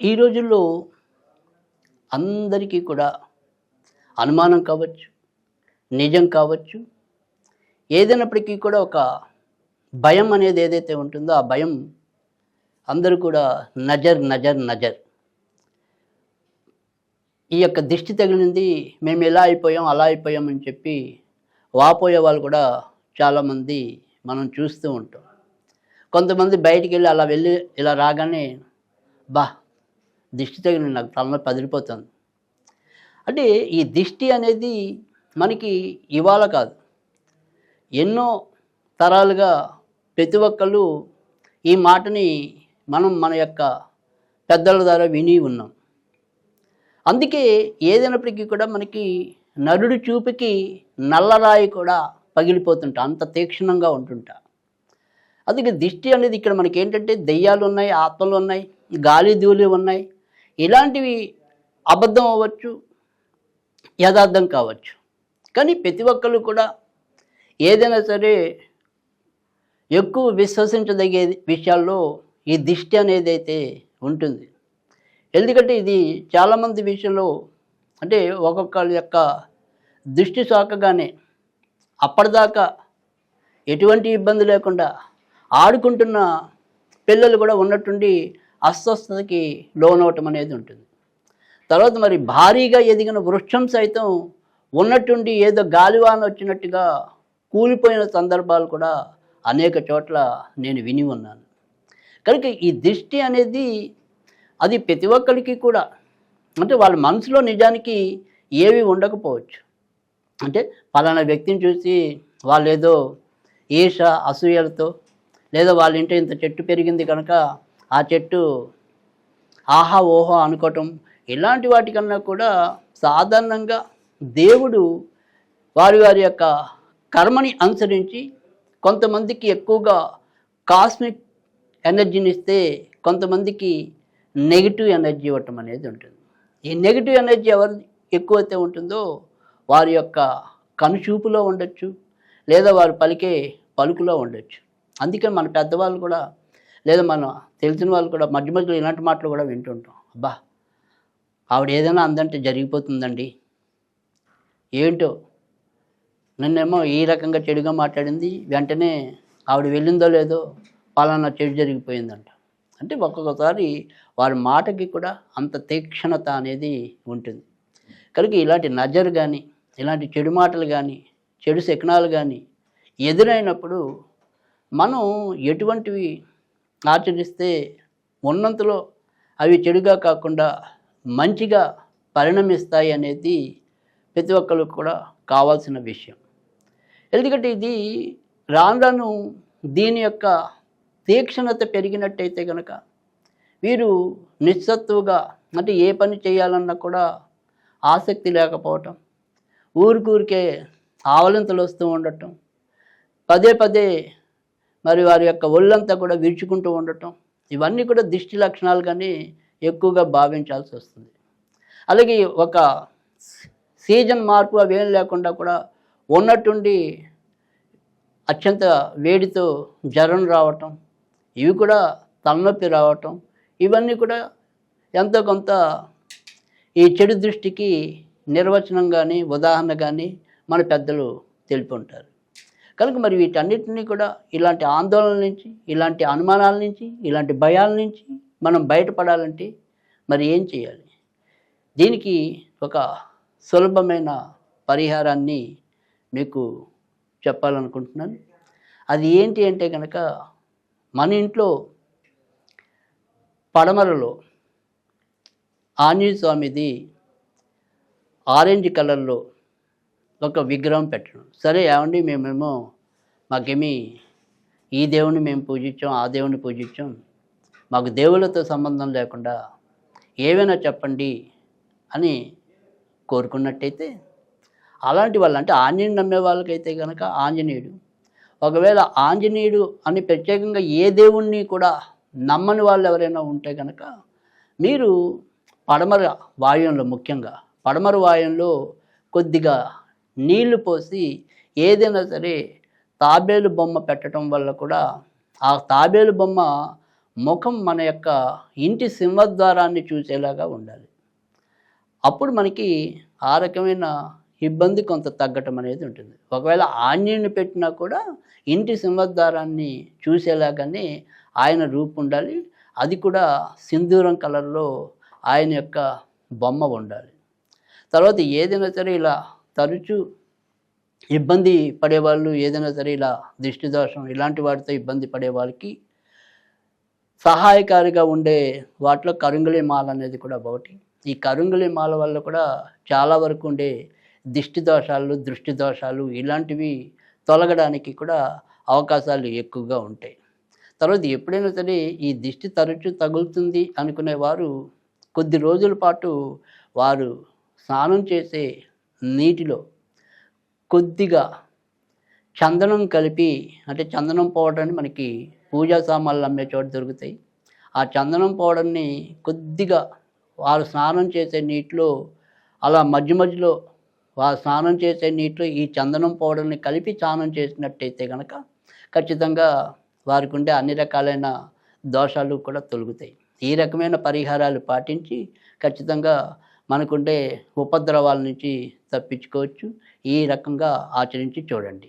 ఈ రోజుల్లో అందరికీ కూడా అనుమానం కావచ్చు నిజం కావచ్చు. ఏదైనప్పటికీ కూడా ఒక భయం అనేది ఏదైతే ఉంటుందో ఆ భయం అందరూ కూడా నజర్ నజర్ నజర్. ఈ యొక్క దిష్టి తగిలింది మేము ఎలా అయిపోయాం అలా అయిపోయాం అని చెప్పి వాపోయే వాళ్ళు కూడా చాలామంది మనం చూస్తూ ఉంటాం. కొంతమంది బయటికి వెళ్ళి అలా వెళ్ళి ఇలా రాగానే బా దిష్టి తగిన నాకు తలనొప్పి పదిలిపోతుంది అంటే ఈ దిష్టి అనేది మనకి ఇవాళ కాదు. ఎన్నో తరాలుగా ప్రతి ఒక్కళ్ళు ఈ మాటని మనం మన యొక్క పెద్దల ద్వారా విని ఉన్నాం. అందుకే ఏదైనప్పటికీ కూడా మనకి నరుడు చూపుకి నల్లరాయి కూడా పగిలిపోతుంటా అంత తీక్షణంగా ఉంటుంటా. అందుకే దిష్టి అనేది ఇక్కడ మనకి ఏంటంటే దెయ్యాలు ఉన్నాయి ఆత్మలు ఉన్నాయి గాలి ధూళి ఉన్నాయి ఇలాంటివి అబద్ధం అవ్వచ్చు యథార్థం కావచ్చు. కానీ ప్రతి ఒక్కళ్ళు కూడా ఏదైనా సరే ఎక్కువ విశ్వసించదగే విషయాల్లో ఈ దిష్టి అనేది అయితే ఉంటుంది. ఎందుకంటే ఇది చాలామంది విషయంలో అంటే ఒక్కొక్కరి యొక్క దృష్టి సోకగానే అప్పటిదాకా ఎటువంటి ఇబ్బంది లేకుండా ఆడుకుంటున్న పిల్లలు కూడా ఉన్నట్టుండి అస్వస్థతకి లోనవటం అనేది ఉంటుంది. తర్వాత మరి భారీగా ఎదిగిన వృక్షం సైతం ఉన్నట్టుండి ఏదో గాలివాన వచ్చినట్టుగా కూలిపోయిన సందర్భాలు కూడా అనేక చోట్ల నేను విని ఉన్నాను. కనుక ఈ దృష్టి అనేది అది ప్రతి ఒక్కరికి కూడా అంటే వాళ్ళ మనసులో నిజానికి ఏవి ఉండకపోవచ్చు. అంటే పలానా వ్యక్తిని చూసి వాళ్ళు ఏదో ఈర్ష అసూయలతో లేదా వాళ్ళ ఇంట ఇంత చెట్టు పెరిగింది కనుక ఆ చెట్టు ఆహా ఓహో అనుకోవటం ఇలాంటి వాటికన్నా కూడా సాధారణంగా దేవుడు వారి వారి యొక్క కర్మని అనుసరించి కొంతమందికి ఎక్కువగా కాస్మిక్ ఎనర్జీని ఇస్తే కొంతమందికి నెగిటివ్ ఎనర్జీ ఇవ్వటం అనేది ఉంటుంది. ఈ నెగిటివ్ ఎనర్జీ ఎవరు ఎక్కువైతే ఉంటుందో వారి యొక్క కనుచూపులో ఉండొచ్చు లేదా వారు పలికే పలుకులో ఉండొచ్చు. అందుకని మన పెద్దవాళ్ళు కూడా లేదా మన తెలిసిన వాళ్ళు కూడా మధ్య మధ్యలో ఇలాంటి మాటలు కూడా వింటుంటాం. అబ్బా ఆవిడ ఏదైనా అందంటే జరిగిపోతుందండి. ఏంటో? నిన్నేమో ఈ రకంగా చెడుగా మాట్లాడింది వెంటనే ఆవిడ వెళ్ళిందో లేదో పలానా చెడు జరిగిపోయిందంట. అంటే ఒక్కొక్కసారి వారి మాటకి కూడా అంత తీక్షణత అనేది ఉంటుంది. కనుక ఇలాంటి నజర్ కానీ ఇలాంటి చెడు మాటలు కానీ చెడు శకనాలు కానీ ఎదురైనప్పుడు మనం ఎటువంటివి ఆచరిస్తే ఉన్నంతలో అవి చెడుగా కాకుండా మంచిగా పరిణమిస్తాయి అనేది ప్రతి ఒక్కరికి కూడా కావాల్సిన విషయం. ఎందుకంటే ఇది రాను రాను దీని యొక్క తీక్షణత పెరిగినట్టయితే కనుక వీరు నిస్సత్తువుగా అంటే ఏ పని చేయాలన్నా కూడా ఆసక్తి లేకపోవటం ఊరికూరికే ఆవలింతలు వస్తూ ఉండటం పదే పదే మరి వారి యొక్క ఒళ్ళంతా కూడా విరుచుకుంటూ ఉండటం. ఇవన్నీ కూడా దిష్టి లక్షణాలుగానే ఎక్కువగా భావించాల్సి వస్తుంది. అలాగే ఒక సీజన్ మార్పు అవేం లేకుండా కూడా ఉన్నట్టుండి అత్యంత వేడితో జ్వరం రావటం ఇవి కూడా తలనొప్పి రావటం ఇవన్నీ కూడా ఎంతో కొంత ఈ చెడు దృష్టికి నిర్వచనం కానీ ఉదాహరణ కానీ మన పెద్దలు తెలిపి ఉంటారు. కనుక మరి వీటన్నిటినీ కూడా ఇలాంటి ఆందోళన నుంచి ఇలాంటి అనుమానాల నుంచి ఇలాంటి భయాల నుంచి మనం బయటపడాలంటే మరి ఏం చేయాలి? దీనికి ఒక సులభమైన పరిహారాన్ని మీకు చెప్పాలనుకుంటున్నాను. అది ఏంటి అంటే కనుక మన ఇంట్లో పడమరలో ఆంజనేయ స్వామిది ఆరెంజ్ కలర్లో ఒక విగ్రహం పెట్టడం. సరే ఏమండి మేమేమో మాకేమీ ఈ దేవుని మేము పూజించాం ఆ దేవుని పూజించాం. మాకు దేవుళ్ళతో సంబంధం లేకుండా ఏవైనా చెప్పండి అని కోరుకున్నట్టయితే అలాంటి వాళ్ళు అంటే ఆంజనేయుడు నమ్మే వాళ్ళకైతే కనుక ఆంజనేయుడు. ఒకవేళ ఆంజనేయుడు అని ప్రత్యేకంగా ఏ దేవుణ్ణి కూడా నమ్మని వాళ్ళు ఎవరైనా ఉంటే కనుక మీరు పడమర వాయువులో ముఖ్యంగా పడమర వాయువులో కొద్దిగా నీళ్ళు పోసి ఏదైనా సరే తాబేలు బొమ్మ పెట్టడం వల్ల కూడా ఆ తాబేలు బొమ్మ ముఖం మన యొక్క ఇంటి సింహద్వారాన్ని చూసేలాగా ఉండాలి. అప్పుడు మనకి ఆ రకమైన ఇబ్బంది కొంత తగ్గటం అనేది ఉంటుంది. ఒకవేళ ఆంజనేయుని పెట్టినా కూడా ఇంటి సింహద్వారాన్ని చూసేలాగానే ఆయన రూపు ఉండాలి. అది కూడా సింధూరం కలర్లో ఆయన యొక్క బొమ్మ ఉండాలి. తర్వాత ఏదైనా సరే ఇలా తరచూ ఇబ్బంది పడేవాళ్ళు ఏదైనా సరే ఇలా దిష్టి దోషం ఇలాంటి వాటితో ఇబ్బంది పడే వాళ్ళకి సహాయకారిగా ఉండే వాటిలో కరుంగులి మాల అనేది కూడా ఒకటి. ఈ కరుంగులి మాల వల్ల కూడా చాలా వరకు ఉండే దిష్టి దోషాలు దృష్టి దోషాలు ఇలాంటివి తొలగడానికి కూడా అవకాశాలు ఎక్కువగా ఉంటాయి. తర్వాత ఎప్పుడైనా సరే ఈ దిష్టి తరచు తగులుతుంది అనుకునేవారు కొద్ది రోజుల పాటు వారు స్నానం చేసే నీటిలో కొద్దిగా చందనం కలిపి అంటే చందనం పౌడర్ మనకి పూజా సామాన్లు అమ్మే చోట దొరుకుతాయి. ఆ చందనం పౌడర్ని కొద్దిగా వారు స్నానం చేసే నీటిలో అలా మధ్య మధ్యలో వారు స్నానం చేసే నీటిలో ఈ చందనం పౌడర్ని కలిపి స్నానం చేసినట్టయితే కనుక ఖచ్చితంగా వారికి ఉండే అన్ని రకాలైన దోషాలు కూడా తొలుగుతాయి. ఈ రకమైన పరిహారాలు పాటించి ఖచ్చితంగా మనకుండే ఉపద్రవాల నుంచి తప్పించుకోవచ్చు. ఈ రకంగా ఆచరించి చూడండి.